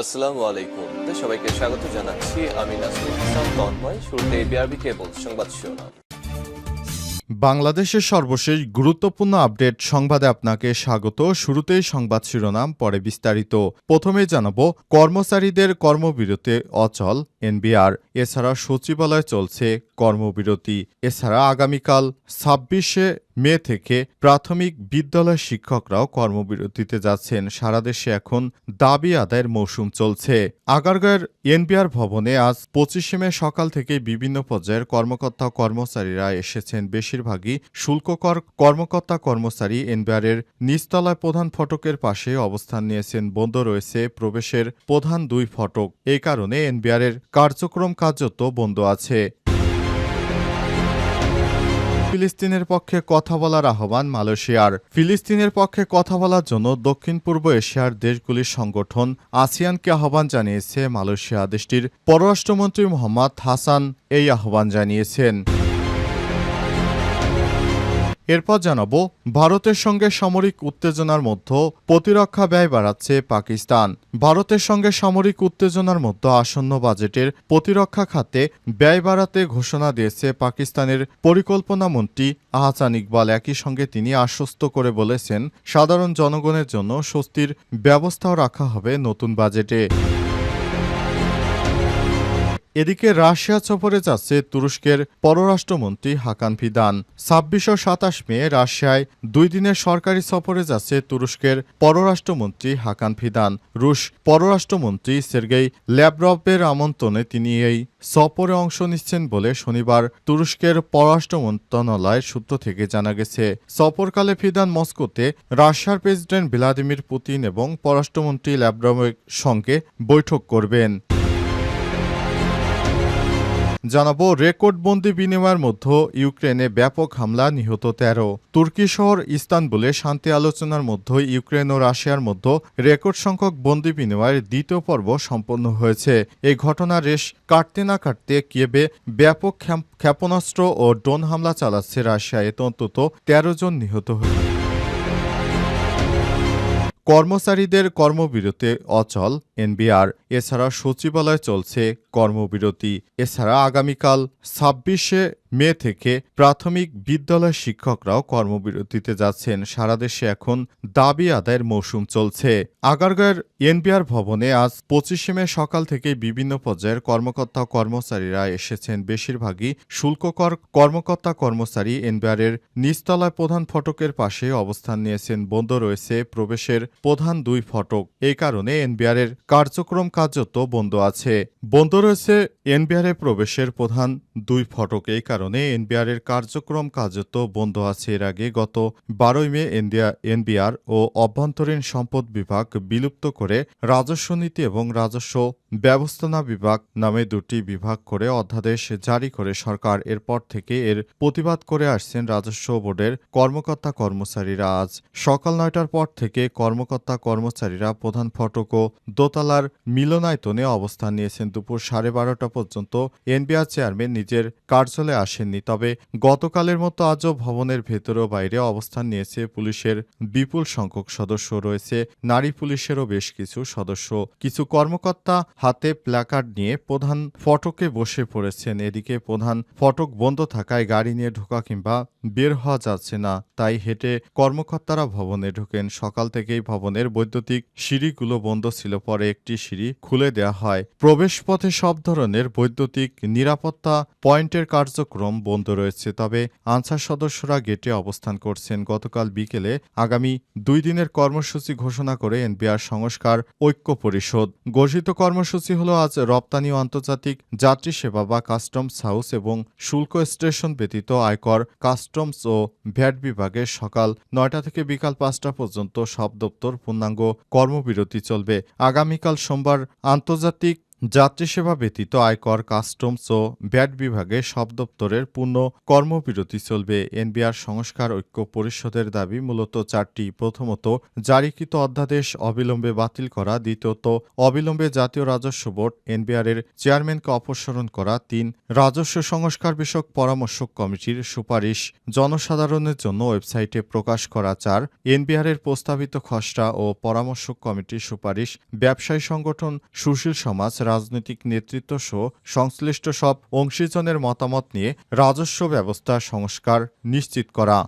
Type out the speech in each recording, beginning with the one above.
আসসালামু আলাইকুম। সবাইকে স্বাগত জানাচ্ছি। আমি তন্ময়। শুরুতে বিআরবি কেবল সংবাদ শিরোনাম। বাংলাদেশের সর্বশেষ গুরুত্বপূর্ণ আপডেট সংবাদে আপনাকে স্বাগত। শুরুতেই সংবাদ শিরোনাম, পরে বিস্তারিত। প্রথমে জানাব, কর্মচারীদের কর্মবিরতি অচল এনবিআর এছাড়া সচিবালয়ে চলছে কর্মবিরতি। এছাড়া আগামীকাল ছাব্বিশে মে থেকে প্রাথমিক বিদ্যালয় শিক্ষকরাও কর্মবিরতিতে যাচ্ছেন। সারা দেশে এখন দাবি আদায়ের মৌসুম চলছে। আগারগাঁয়ের এনবিআর ভবনে আজ পঁচিশে মে সকাল থেকে বিভিন্ন পর্যায়ের কর্মকর্তা কর্মচারীরা এসেছেন। বেশিরভাগই শুল্ককর কর্মকর্তা কর্মচারী এনবিআরের নিচতলায় প্রধান ফটকের পাশে অবস্থান নিয়েছেন। বন্ধ রয়েছে প্রবেশের প্রধান দুই ফটক। এই কারণে এনবিআরের কার্যক্রম কার্যত বন্ধ আছে। ফিলিস্তিনের পক্ষে কথা বলার আহ্বান মালয়েশিয়ার। ফিলিস্তিনের পক্ষে কথা বলার জন্য দক্ষিণ পূর্ব এশিয়ার দেশগুলির সংগঠন আসিয়ানকে আহ্বান জানিয়েছে মালয়েশিয়া দেশটির পররাষ্ট্রমন্ত্রী মোহাম্মদ হাসান এই আহ্বান জানিয়েছেন। এরপর জানাব, ভারতের সঙ্গে সামরিক উত্তেজনার মধ্যে প্রতিরক্ষা ব্যয় বাড়াচ্ছে পাকিস্তান। ভারতের সঙ্গে সামরিক উত্তেজনার মধ্যে আসন্ন বাজেটের প্রতিরক্ষা খাতে ব্যয় বাড়াতে ঘোষণা দিয়েছে পাকিস্তানের পরিকল্পনা মন্ত্রী আহসান ইকবাল। একই সঙ্গে তিনি আশ্বস্ত করে বলেছেন, সাধারণ জনগণের জন্য স্বস্তির ব্যবস্থাও রাখা হবে নতুন বাজেটে। এদিকে রাশিয়া সফরে যাচ্ছে তুরস্কের পররাষ্ট্রমন্ত্রী হাকান ফিদান ছাব্বিশ ও সাতাশ মে রাশিয়ায় দুই দিনের সরকারি সফরে যাচ্ছে তুরস্কের পররাষ্ট্রমন্ত্রী হাকান ফিদান রুশ পররাষ্ট্রমন্ত্রী সের্গেই ল্যাব্রভের আমন্ত্রণে তিনি এই সফরে অংশ নিচ্ছেন বলে শনিবার তুরস্কের পররাষ্ট্র মন্ত্রণালয়ের সূত্র থেকে জানা গেছে। সফরকালে ফিদান মস্কোতে রাশিয়ার প্রেসিডেন্ট ভ্লাদিমির পুতিন এবং পররাষ্ট্রমন্ত্রী ল্যাব্রভের সঙ্গে বৈঠক করবেন। জানাব, রেকর্ডবন্দি বিনিময়ের মধ্যে ইউক্রেনে ব্যাপক হামলা, নিহত তেরো। তুর্কি শহর ইস্তানবুলে শান্তি আলোচনার মধ্যে ইউক্রেন ও রাশিয়ার মধ্যে রেকর্ড সংখ্যক বন্দি বিনিময়ের দ্বিতীয় পর্ব সম্পন্ন হয়েছে। এই ঘটনা রেশ কাটতে না কাটতে কিয়েবে ব্যাপক ক্ষেপ- ক্ষেপণাস্ত্র ও ড্রোন হামলা চালাচ্ছে রাশিয়া। এতে অন্তত তেরো জন নিহত হয়েছে। কর্মচারীদের কর্মবিরতি অচল এনবিআর এছাড়া সচিবালয় চলছে কর্মবিরতি। এছাড়া আগামীকাল ছাব্বিশে মে থেকে প্রাথমিক বিদ্যালয় শিক্ষকরাও কর্মবিরতিতে যাচ্ছেন। সারা দেশে এখন দাবি আদায়ের মৌসুম চলছে। আগারগাঁয়ের এনবিআর ভবনে আজ পঁচিশে মে সকাল থেকে বিভিন্ন পর্যায়ের কর্মকর্তা কর্মচারীরা এসেছেন। বেশিরভাগই শুল্ককর কর্মকর্তা কর্মচারী এনবিআরের নিচতলায় প্রধান ফটকের পাশে অবস্থান নিয়েছেন। বন্ধ রয়েছে প্রবেশের প্রধান দুই ফটক। এই কারণে এনবিআরের কার্যক্রম কার্যত বন্ধ আছে। বন্ধ রয়েছে এনবিআরের প্রবেশের প্রধান দুই ফটক। এই কারণে এনবিআরের কার্যক্রম কার্যত বন্ধ আছে। এর আগে গত বারোই মে এনবিআর ও অভ্যন্তরীণ সম্পদ বিভাগ বিলুপ্ত করে রাজস্ব নীতি এবং রাজস্ব ব্যবস্থাপনা বিভাগ নামে দুটি বিভাগ করে অধ্যাদেশ জারি করে সরকার। এরপর থেকে এর প্রতিবাদ করে আসছেন রাজস্ব বোর্ডের কর্মকর্তা কর্মচারীরা। আজ সকাল নয়টার পর থেকে কর্মকর্তা কর্মচারীরা প্রধান ফটক ও দোতলার মিলনায়তনে অবস্থান নিয়েছেন। দুপুর সাড়ে বারোটা পর্যন্ত এনবিআর চেয়ারম্যান নিজের কার্যালয়ে আসেননি। তবে গতকালের মতো আজও ভবনের ভেতরে ও বাইরে অবস্থান নিয়েছে পুলিশের বিপুল সংখ্যক সদস্য রয়েছে। নারী পুলিশেরও বেশ কিছু সদস্য। কিছু কর্মকর্তা হাতে প্ল্যাকার্ড নিয়ে প্রধান ফটকে বসে পড়েছেন। এদিকে প্রধান ফটক বন্ধ থাকায় গাড়ি নিয়ে ঢোকা কিংবা বের হওয়া যাচ্ছে না। তাই হেঁটে কর্মকর্তারা ভবনে ঢোকেন। সকাল থেকেই ভবনের বৈদ্যুতিক সিঁড়িগুলো বন্ধ ছিল। পরে একটি সিঁড়ি খুলে দেওয়া হয়। প্রবেশপথে সব ধরনের বৈদ্যুতিক নিরাপত্তা পয়েন্টের কার্যক্রম বন্ধ রয়েছে, তবে আনসার সদস্যরা গেটে অবস্থান করছেন। গতকাল বিকেলে আগামী দুই দিনের কর্মসূচি ঘোষণা করে এনবিআর সংস্কার ঐক্য পরিষদ। ঘোষিত কর্মসূচি হল আজ রপ্তানি ও আন্তর্জাতিক যাত্রী সেবা বা কাস্টমস হাউস এবং শুল্ক স্টেশন ব্যতীত আয়কর কাস্টমস ও ভ্যাট বিভাগের সকাল নয়টা থেকে বিকাল পাঁচটা পর্যন্ত সব দপ্তর পূর্ণাঙ্গ কর্মবিরতি চলবে। আগামীকাল সোমবার আন্তর্জাতিক যাত্রী সেবা ব্যতীত আয়কর, কাস্টমস ও ব্যাট বিভাগে সব দপ্তরের পূর্ণ কর্মবিরতি চলবে। এনবিআর সংস্কার ঐক্য পরিষদের দাবি, মূলত চারটি। প্রথমত, জারিকৃত অধ্যাদেশ অবিলম্বে বাতিল করা। দ্বিতীয়ত, অবিলম্বে জাতীয় রাজস্ব বোর্ড, এনবিআর এর চেয়ারম্যানকে অপসারণ করা। তিন, রাজস্ব সংস্কার বিষয়ক পরামর্শক কমিটির সুপারিশ জনসাধারণের জন্য ওয়েবসাইটে প্রকাশ করা। চার, এনবিআর এর প্রস্তাবিত খসড়া ও পরামর্শক কমিটির সুপারিশ। ব্যবসায়ী সংগঠন সুশীল সমাজ রাজনৈতিক নেতৃত্ব সহ সংশ্লিষ্ট সব অংশীজনের মতামত নিয়ে রাজস্ব ব্যবস্থা সংস্কার নিশ্চিত করা।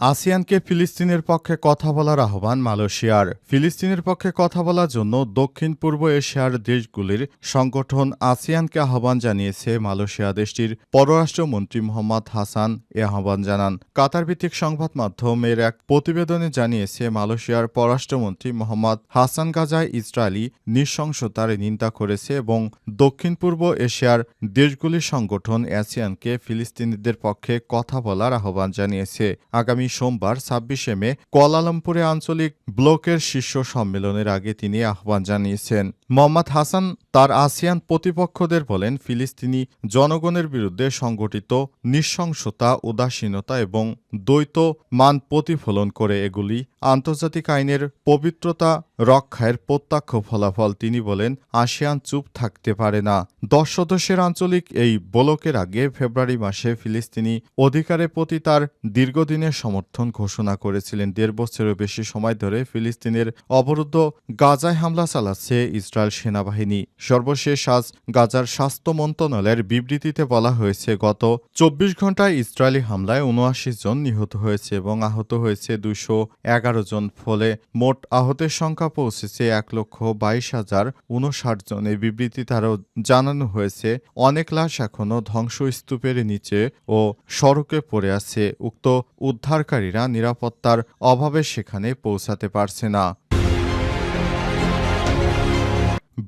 আসিয়ানকে ফিলিস্তিনের পক্ষে কথা বলার আহ্বান মালয়েশিয়ার। ফিলিস্তিনের পক্ষে কথা বলার জন্য দক্ষিণ পূর্ব এশিয়ার দেশগুলির সংগঠন আসিয়ানকে আহ্বান জানিয়েছে মালয়েশিয়া দেশটির পররাষ্ট্রমন্ত্রী মোহাম্মদ হাসান এ আহ্বান জানান। কাতার ভিত্তিক সংবাদ মাধ্যমের এক প্রতিবেদনে জানিয়েছে, মালয়েশিয়ার পররাষ্ট্রমন্ত্রী মোহাম্মদ হাসান গাজায় ইসরায়েলি নৃশংসতার নিন্দা করেছে এবং দক্ষিণ পূর্ব এশিয়ার দেশগুলির সংগঠন আসিয়ানকে ফিলিস্তিনিদের পক্ষে কথা বলার আহ্বান জানিয়েছে। আগামী সোমবার ছাব্বিশে মে কোয়ালালামপুরে আঞ্চলিক ব্লকের শীর্ষ সম্মেলনের আগে তিনি আহ্বান জানিয়েছেন। মোহাম্মদ হাসান তার আসিয়ান প্রতিপক্ষদের বলেন, ফিলিস্তিনি জনগণের বিরুদ্ধে সংগঠিত নৃশংসতা, উদাসীনতা এবং দ্বৈত মান প্রতিফলন করে এগুলি আন্তর্জাতিক আইনের পবিত্রতা রক্ষায়ের প্রত্যক্ষ ফলাফল। তিনি বলেন, আসিয়ান চুপ থাকতে পারে না। দশ সদস্যের আঞ্চলিক এই ব্লকের আগে ফেব্রুয়ারি মাসে ফিলিস্তিনি অধিকারের প্রতি তার দীর্ঘদিনের সমর্থন ঘোষণা করেছিলেন। দেড় বছরেরও বেশি সময় ধরে ফিলিস্তিনের অবরুদ্ধ গাজায় হামলা চালাচ্ছে ইসরায়েল সেনাবাহিনী। সর্বশেষ আজ গাজার স্বাস্থ্য মন্ত্রণালয়ের বিবৃতিতে বলা হয়েছে, গত চব্বিশ ঘন্টায় ইসরায়েলি হামলায় উনআশি জন নিহত হয়েছে এবং আহত হয়েছে দুশো এগারো জন, ফলে মোট আহতের সংখ্যা পৌঁছেছে এক লক্ষ বাইশ হাজার উনষাট জন। এই বিবৃতিতে আরও জানানো হয়েছে, অনেক লাশ এখনও ধ্বংসস্তূপের নিচে ও সড়কে পড়ে আছে। উক্ত উদ্ধারকারীরা নিরাপত্তার অভাবে সেখানে পৌঁছাতে পারছে না।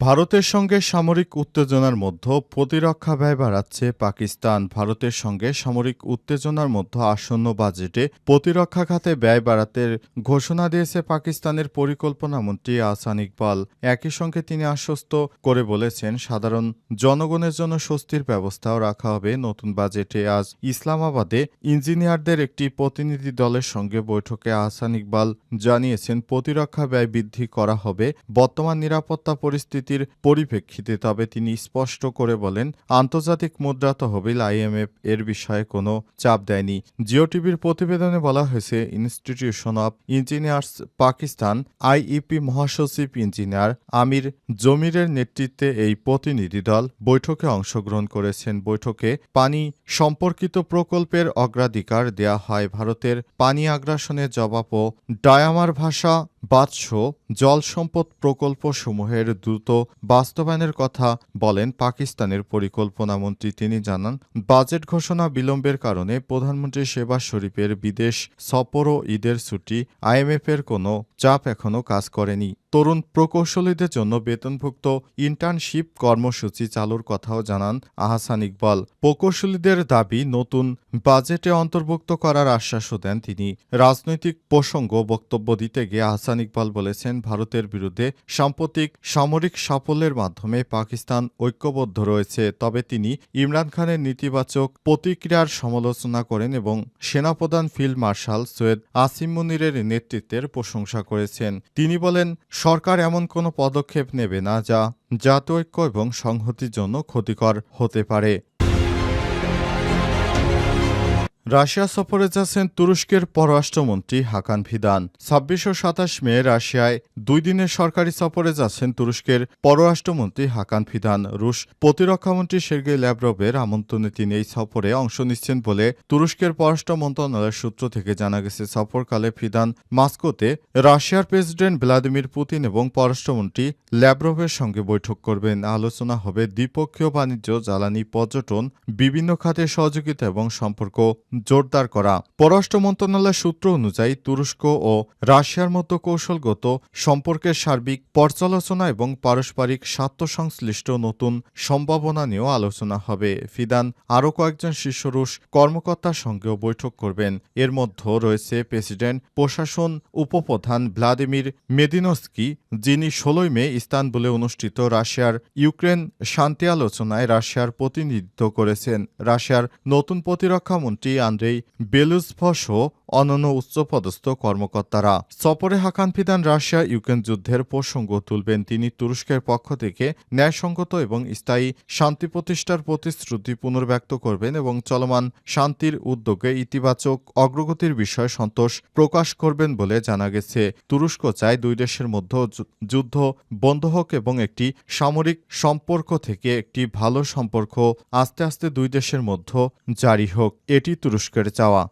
ভারতের সঙ্গে সামরিক উত্তেজনার মধ্যে প্রতিরক্ষা ব্যয় বাড়াচ্ছে পাকিস্তান। ভারতের সঙ্গে সামরিক উত্তেজনার মধ্যে আসন্ন বাজেটে প্রতিরক্ষা খাতে ব্যয় বাড়াতে ঘোষণা দিয়েছে পাকিস্তানের পরিকল্পনা মন্ত্রী আসান ইকবাল। একই সঙ্গে তিনি আশ্বস্ত করে বলেছেন, সাধারণ জনগণের জন্য স্বস্তির ব্যবস্থাও রাখা হবে নতুন বাজেটে। আজ ইসলামাবাদে ইঞ্জিনিয়ারদের একটি প্রতিনিধি দলের সঙ্গে বৈঠকে আহসান ইকবাল জানিয়েছেন, প্রতিরক্ষা ব্যয় বৃদ্ধি করা হবে, বর্তমান নিরাপত্তা পরিস্থিতির পরিপ্রেক্ষিতে, তবে তিনি স্পষ্ট করে বলেন, আন্তর্জাতিক মুদ্রা তহবিল আইএমএফ এর বিষয়ে কোনো চাপ দেয়নি। জিও টিভির প্রতিবেদনে বলা হয়েছে, Institution of Engineers Pakistan, IEP মহাসচিব ইঞ্জিনিয়ার আমির জমিরের নেতৃত্বে এই প্রতিনিধি দল বৈঠকে অংশগ্রহণ করেছেন। বৈঠকে পানি সম্পর্কিত প্রকল্পের অগ্রাধিকার দেয়া হয় ভারতের পানি আগ্রাসনের জবাব ও ডায়ামার ভাষা বাৎস জল সম্পদ প্রকল্পসমূহের দ্রুত বাস্তবায়নের কথা বলেন পাকিস্তানের পরিকল্পনামন্ত্রী তিনি জানান, বাজেট ঘোষণা বিলম্বের কারণে প্রধানমন্ত্রী সেবা শরীফের বিদেশ সফর ও ঈদের ছুটি। আইএমএফের কোনো চাপ এখনও কাজ করেনি। তরুণ প্রকৌশলীদের জন্য বেতনভুক্ত ইন্টার্নশিপ কর্মসূচি চালুর কথাও জানান আহসান ইকবাল। প্রকৌশলীদের দাবি, নতুন বাজেটে অন্তর্ভুক্ত করার আশ্বাসও দেন তিনি। রাজনৈতিক প্রসঙ্গ বক্তব্য দিতে গিয়ে আহসান ইকবাল বলেছেন, ভারতের বিরুদ্ধে সাম্প্রতিক সামরিক সাফল্যের মাধ্যমে পাকিস্তান ঐক্যবদ্ধ রয়েছে। তবে তিনি ইমরান খানের নেতিবাচক প্রতিক্রিয়ার সমালোচনা করেন এবং সেনাপ্রধান ফিল্ড মার্শাল সৈয়দ আসিম মুনিরের নেতৃত্বের প্রশংসা করেছেন। তিনি বলেন সরকার এমন কোনো পদক্ষেপ নেবে না যা জাতৈক্য এবং সংহতির জন্য ক্ষতিকর হতে পারে। রাশিয়া সফরে যাচ্ছেন তুরস্কের পররাষ্ট্রমন্ত্রী হাকান ভিদান। ছাব্বিশ ও সাতাশ মে রাশিয়ায় দুই দিনের সরকারি সফরে যাচ্ছেন তুরস্কের পররাষ্ট্রমন্ত্রী হাকান ফিদান রুশ প্রতিরক্ষামন্ত্রী সের্গেই ল্যাভরভের আমন্ত্রণে তিনি এই সফরে অংশ নিচ্ছেন বলে তুরস্কের পররাষ্ট্র মন্ত্রণালয়ের সূত্র থেকে জানা গেছে। সফরকালে ফিদান মাস্কোতে রাশিয়ার প্রেসিডেন্ট ভ্লাদিমির পুতিন এবং পররাষ্ট্রমন্ত্রী ল্যাভরভের সঙ্গে বৈঠক করবেন। আলোচনা হবে দ্বিপক্ষীয় বাণিজ্য, জ্বালানি, পর্যটন, বিভিন্ন খাতে সহযোগিতা এবং সম্পর্ক। জোরদার করা। পররাষ্ট্র মন্ত্রণালয়ের সূত্র অনুযায়ী তুরস্ক ও রাশিয়ার মতো কৌশলগত সম্পর্কের সার্বিক পর্যালোচনা এবং পারস্পরিক স্বার্থ সংশ্লিষ্ট নতুন সম্ভাবনা নিয়েও আলোচনা হবে। ফিদান আরও কয়েকজন শীর্ষ রুশ কর্মকর্তার সঙ্গেও বৈঠক করবেন। এর মধ্যে রয়েছে প্রেসিডেন্ট, প্রশাসন উপপ্রধান ভ্লাদিমির মেদিনস্কি, যিনি ষোলোই মে ইস্তানবুলে অনুষ্ঠিত রাশিয়ার ইউক্রেন শান্তি আলোচনায় রাশিয়ার প্রতিনিধিত্ব করেছেন। রাশিয়ার নতুন প্রতিরক্ষা মন্ত্রী আন্দ্রেই বেলুসভসহ অন্যান্য উচ্চপদস্থ কর্মকর্তারা। সফরে হাকান ফিদান রাশিয়া ইউক্রেন যুদ্ধের প্রসঙ্গ তুলবেন তিনি তুরস্কের পক্ষ থেকে ন্যায়সঙ্গত এবং স্থায়ী শান্তি প্রতিষ্ঠার প্রতিশ্রুতি পুনর্ব্যক্ত করবেন এবং চলমান শান্তির উদ্যোগে ইতিবাচক অগ্রগতির বিষয়ে সন্তোষ প্রকাশ করবেন বলে জানা গেছে। তুরস্ক চায় দুই দেশের মধ্যে যুদ্ধ বন্ধ হোক এবং একটি সামরিক সম্পর্ক থেকে একটি ভালো সম্পর্ক আস্তে আস্তে দুই দেশের মধ্যে জারি হোক। এটি سروشکردەوە